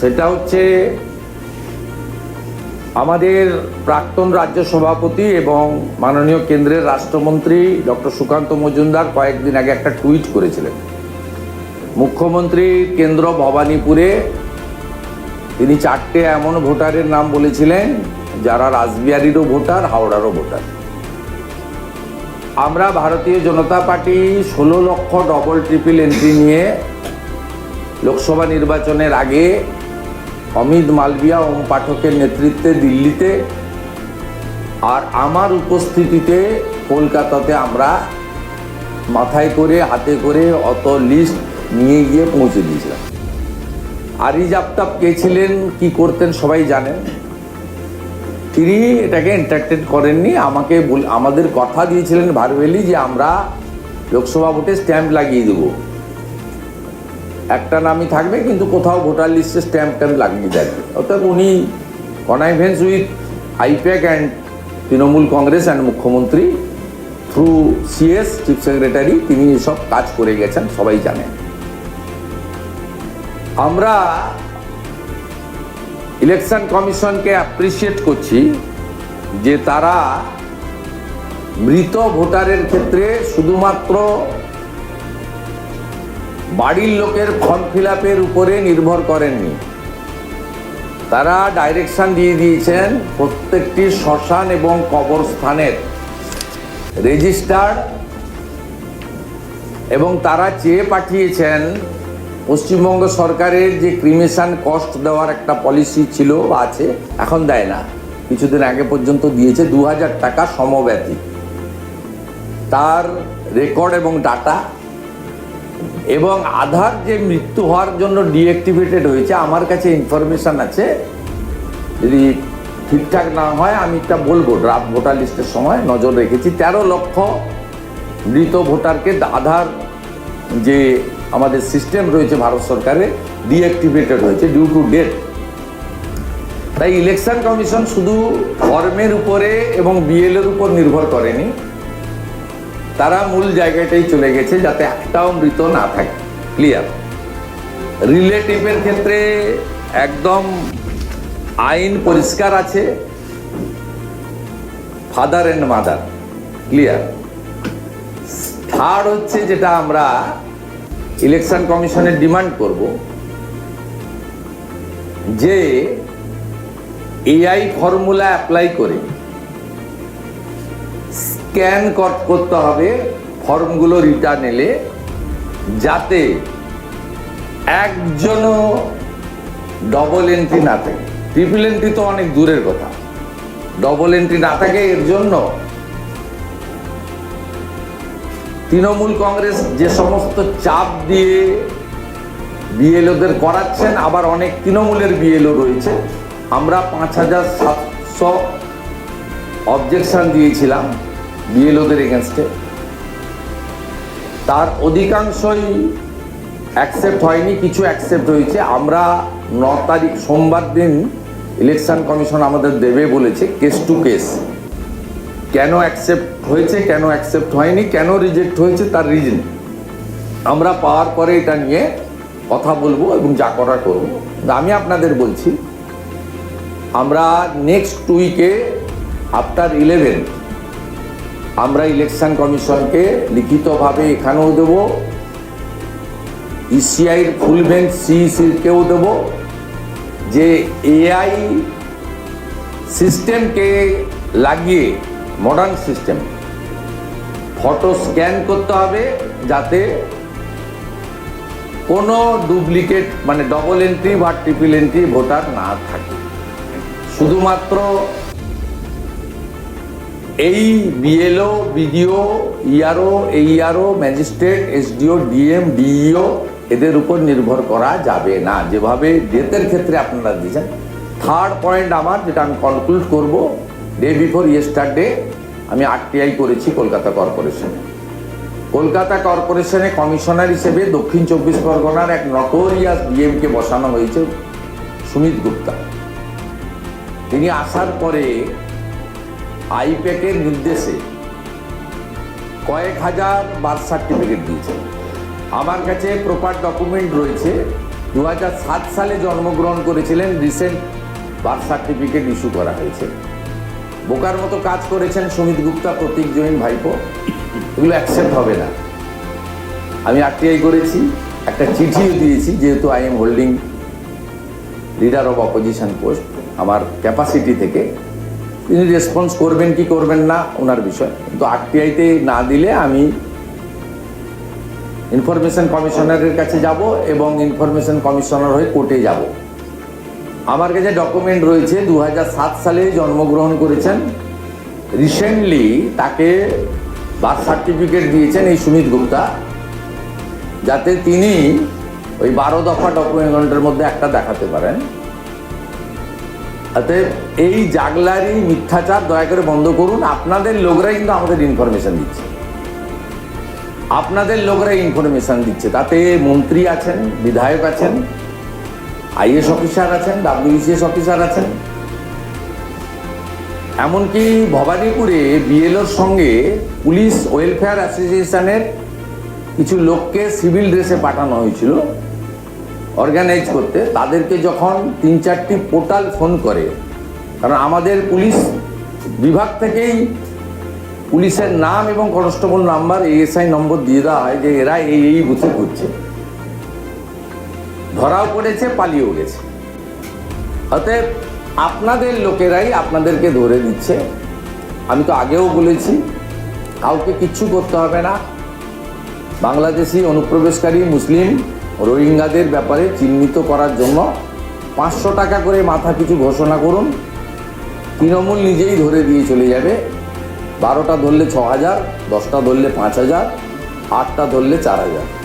সেটা হচ্ছে আমাদের প্রাক্তন রাজ্য সভাপতি এবং মাননীয় কেন্দ্রের রাষ্ট্রমন্ত্রী ডক্টর সুকান্ত মজুমদার কয়েকদিন আগে একটা টুইট করেছিলেন। মুখ্যমন্ত্রী কেন্দ্র ভবানীপুরে তিনি চারটে এমন ভোটারের নাম বলেছিলেন, যারা রাসবিহারীরও ভোটার, হাওড়ারও ভোটার। আমরা ভারতীয় জনতা পার্টি ষোলো লক্ষ ডবল ট্রিপল এন্ট্রি নিয়ে লোকসভা নির্বাচনের আগে অমিত মালবিয়া ওম পাঠকের নেতৃত্বে দিল্লিতে আর আমার উপস্থিতিতে কলকাতাতে আমরা মাথায় করে, হাতে করে অত লিস্ট নিয়ে গিয়ে পৌঁছে দিয়েছিলাম। আরিজ আফতাব কে ছিলেন, কি করতেন সবাই জানেন। তিনি এটাকে এন্টারটেন করেননি, আমাকে আমাদের কথা দিয়েছিলেন ভারবেলি যে আমরা লোকসভা ভোটে স্ট্যাম্প লাগিয়ে দেবো। একটা নামই থাকবে, কিন্তু কোথাও ভোটার লিস্টে স্ট্যাম্প ট্যাম্প লাগিয়ে দেন অর্থাৎ উনি connivance with I PAC and Trinamool Congress and মুখ্যমন্ত্রী থ্রু সিএস চিফ সেক্রেটারি তিনি এসব কাজ করে গেছেন, সবাই জানেন আমরা ইলেকশন কমিশনকে অ্যাপ্রিসিয়েট করছি যে তারা মৃত ভোটারের ক্ষেত্রে শুধুমাত্র বাড়ির লোকের ফর্ম ফিল উপরে নির্ভর করেননি। তারা ডাইরেকশন দিয়ে দিয়েছেন প্রত্যেকটি শ্মশান এবং কবরস্থানের রেজিস্টার্ড এবং তারা চেয়ে পাঠিয়েছেন পশ্চিমবঙ্গ সরকারের যে ক্রিমেশন কস্ট দেওয়ার একটা পলিসি ছিল, আছে, এখন দেয় না। কিছুদিন আগে পর্যন্ত দিয়েছে দু হাজার টাকা সমব্যথী তার রেকর্ড এবং ডাটা এবং আধার যে মৃত্যু হওয়ার জন্য ডিঅ্যাক্টিভেটেড হয়েছে, আমার কাছে ইনফরমেশন আছে। যদি ঠিকঠাক না হয়, আমি এটা বলব ড্রাফট ভোটার লিস্টের সময় নজর রেখেছি। তেরো লক্ষ মৃত ভোটারকে আধার যে আমাদের সিস্টেম রয়েছে ভারত সরকারের ডিঅ্যাক্টিভেটেড হয়েছে ডিউ টু ডেট তাই ইলেকশন কমিশন শুধু ফর্মের উপরে এবং বিএলের উপর নির্ভর করেনি। তারা মূল জায়গাটাই চলে গেছে যাতে একটাও মৃত না থাকে। ক্লিয়ার রিলেটিভের ক্ষেত্রে একদম আইন পরিষ্কার আছে। Father and mother clear third হচ্ছে যেটা আমরা ইলেকশন কমিশনের ডিমান্ড করব, যে এআই ফর্মুলা অ্যাপ্লাই করে স্ক্যান করতে হবে। ফর্মগুলো রিটার্ন এলে যাতে একজনও ডবল এন্ট্রি না থাকে। ট্রিপল এন্ট্রি তো অনেক দূরের কথা। ডবল এন্ট্রি না থাকে এর জন্য তৃণমূল কংগ্রেস যে সমস্ত চাপ দিয়ে বিএলওদের করাচ্ছেন, আবার অনেক তৃণমূলের বিএলও রয়েছে। আমরা পাঁচ হাজার সাতশো অবজেকশন দিয়েছিলাম। বিএলওদের এগেনস্টে তার অধিকাংশই অ্যাকসেপ্ট হয়নি, কিছু অ্যাকসেপ্ট হয়েছে। আমরা ন তারিখ সোমবার দিন ইলেকশন কমিশন আমাদের দেবে বলেছে কেস টু কেস কেন অ্যাকসেপ্ট হয়েছে, কেন অ্যাকসেপ্ট হয়নি, কেন রিজেক্ট হয়েছে তার রিজন আমরা পাওয়ার পরে এটা নিয়ে কথা বলব এবং যা করা করব। আমি আপনাদের বলছি, আমরা নেক্সট উইকে আফটার ইলেভেন আমরা ইলেকশন কমিশনকে লিখিতভাবে এখানেও দেবো ইসিআইর ফুল বেঞ্চ সিইসিকেও দেব, যে এআই সিস্টেমকে লাগিয়ে মডার্ন সিস্টেম ফটো স্ক্যান করতে হবে যাতে কোনো ডুপ্লিকেট মানে ডবল এন্ট্রি বা ট্রিপল এন্ট্রি ভোটার না থাকে। শুধুমাত্র এই BLO BDO ERO AERO magistrate SDO DM DEO এদের উপর নির্ভর করা যাবে না। যেভাবে ডেথের ক্ষেত্রে আপনারা দিয়েছেন থার্ড পয়েন্ট আমার, যেটা আমি কনক্লুড করব ডে বিফোর ইয়েস্টারডে আমি আরটিআই করেছি কলকাতা কর্পোরেশনে কলকাতা কর্পোরেশনে কমিশনার হিসেবে দক্ষিণ চব্বিশ পরগনার এক নটোরিয়াস ডিএমকে বসানো হয়েছে, সুমিত গুপ্তা। তিনি আসার পরে আইপ্যাকের নির্দেশে কয়েক হাজার বার্থ সার্টিফিকেট দিয়েছে। আমার কাছে প্রপার ডকুমেন্ট রয়েছে। দু সালে জন্মগ্রহণ করেছিলেন রিসেন্ট বার্থ সার্টিফিকেট ইস্যু করা হয়েছে। বোকার মতো কাজ করেছেন সুমিত গুপ্তা, প্রতীক জৈন ভাইপো। এগুলো অ্যাকসেপ্ট হবে না। আমি আরটিআই করেছি, একটা চিঠিও দিয়েছি, যেহেতু I am holding leader of opposition post আমার ক্যাপাসিটি থেকে। তিনি রেসপন্স করবেন কি করবেন না, ওনার বিষয়। কিন্তু আরটিআইতে না দিলে আমি ইনফরমেশন কমিশনারের কাছে যাব এবং ইনফরমেশন কমিশনার হয়ে কোর্টে যাব। আমার কাছে ডকুমেন্ট রয়েছে দু সালে জন্মগ্রহণ করেছেন। রিসেন্টলি তাকে বার্থ সার্টিফিকেট দিয়েছেন এই সুমিত গুপ্তা, যাতে তিনি ওই বারো দফা ডকুমেন্টের মধ্যে একটা দেখাতে পারেন। অতএব এই জাগলারি মিথ্যাচার দয়া করে বন্ধ করুন। আপনাদের লোকরাই কিন্তু আমাদের ইনফরমেশন দিচ্ছে। আপনাদের লোকরা ইনফরমেশন দিচ্ছে। তাতে মন্ত্রী আছেন, বিধায়ক আছেন আইএস অফিসার আছেন ডাব্লিউসিএস অফিসার আছেন। এমনকি ভবানীপুরে বিএলওর সঙ্গে পুলিশ ওয়েলফেয়ার অ্যাসোসিয়েশনের কিছু লোককে সিভিল ড্রেসে পাঠানো হয়েছিল। অর্গানাইজ করতে, তাদেরকে যখন তিন চারটি পোর্টাল ফোন করে, কারণ আমাদের পুলিশ বিভাগ থেকেই পুলিশের নাম এবং কনস্টেবল নাম্বার এএসআই নম্বর দিয়ে দেওয়া হয় যে এরা এই এই বুথে ঘুরছে। ধরাও পড়েছে, পালিয়েও গেছে। অতএব আপনাদের লোকেরাই আপনাদেরকে ধরে দিচ্ছে আমি তো আগেও বলেছি, কাউকে কিচ্ছু করতে হবে না। বাংলাদেশি অনুপ্রবেশকারী, মুসলিম রোহিঙ্গাদের ব্যাপারে চিহ্নিত করার জন্য পাঁচশো টাকা করে মাথা কিছু ঘোষণা করুন। তৃণমূল নিজেই ধরে দিয়ে চলে যাবে। বারোটা ধরলে ছ হাজার, দশটা ধরলে পাঁচ হাজার, আটটা ধরলে চার হাজার।